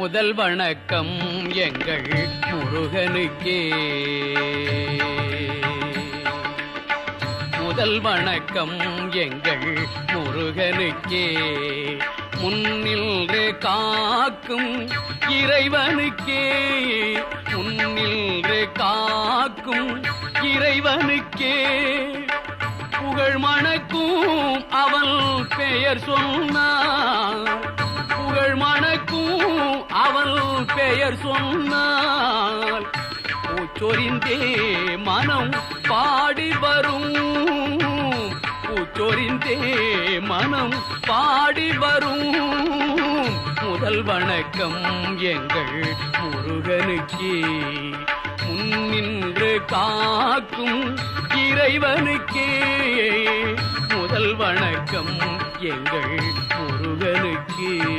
முதல் வணக்கம் எங்கள் முருகனுக்கே. முதல் வணக்கம் எங்கள் முருகனுக்கே. முன்னின்று காக்கும் இறைவனுக்கே. முன்னின்று காக்கும் இறைவனுக்கே. புகழ் மணக்கும் அவள் பெயர் சொன்னார் அவன் பெயர் சொன்னால் பூச்சொரிந்தே மனம் பாடி வரும். பூச்சொரிந்தே மனம் பாடி வரும். முதல் வணக்கம் எங்கள் முருகனுக்கே. முன்னின்று காக்கும் இறைவனுக்கே. முதல் வணக்கம் எங்கள் முருகனுக்கே.